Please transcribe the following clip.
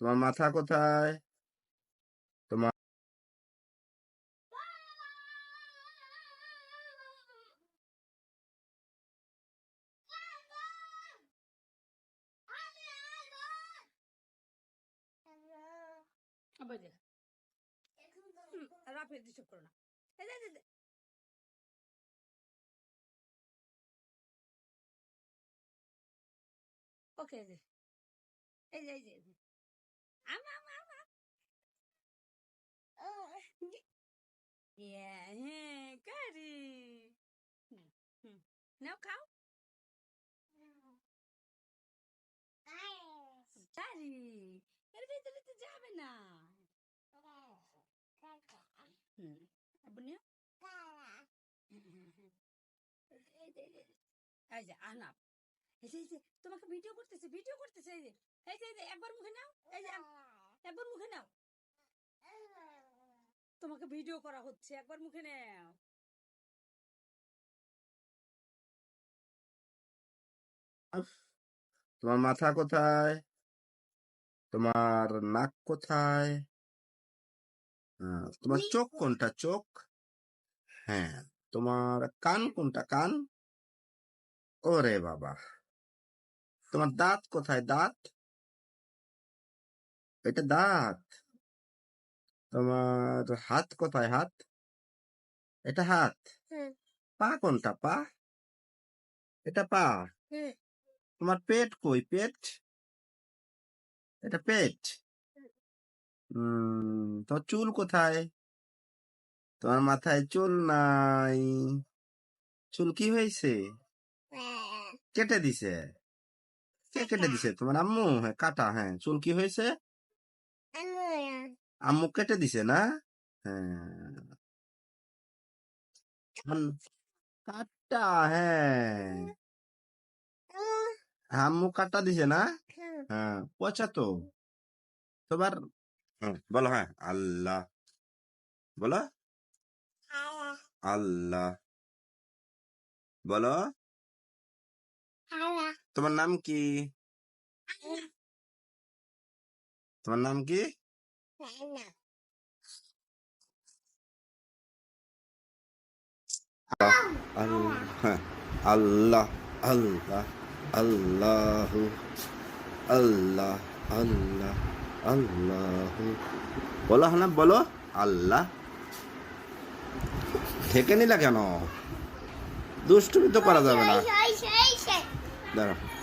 তোমার মাথা কোথায়। ওকে এই যে এই যে। আমা আমা আমা। হ্যাঁ কারি। নাও খাও। কারি এর ভিতরে তো যাবে না। হুম হুম। এই যে, আনাপ। এই যে তোমাকে ভিডিও করতেছে ভিডিও করতেছে এই যে একবার মুখে নাও। এই যে একবার মুখে নাও। তোমাকে ভিডিও করা হচ্ছে একবার মুখে নাও। তোমার মাথা কোথায়? তোমার নাক কোথায়? হ্যাঁ, তোমার চোখ কোনটা? চোখ? হ্যাঁ তোমার কান কোনটা? কান? ওরে বাবা। তোমার দাঁত কোথায়? দাঁত? এটা দাঁত তোমার হাত কোথায় হাত এটা হাত পা কোনটা পা এটা পা তোমার পেট কই পেট এটা পেট উম তোমার চুল কোথায় তোমার মাথায় চুল নাই চুল কি হয়েছে কেটে দিছে কে কেটে দিছে তোমার আম্মু হ্যাঁ কাটা হ্যাঁ চুল কি হয়েছে আম্মু কেটে দিছে না? হ্যাঁ। কাটা হ্যাঁ। আম্মু কাটা দিছে না? হ্যাঁ পচা তো তোমার বলো হ্যাঁ। আল্লাহ। বলো। আল্লাহ। বলো। তোমার নাম কি? তোমার নাম কি? আল্লাহ আল্লাহ আল্লাহ আল্লাহ আল্লাহ আল্লাহ আল্লাহ বলো হ্যাঁ বলো। আল্লাহ। ঢেকে নিলা কেন? দুষ্টুমি তো করা যাবে না। দাঁড়াও।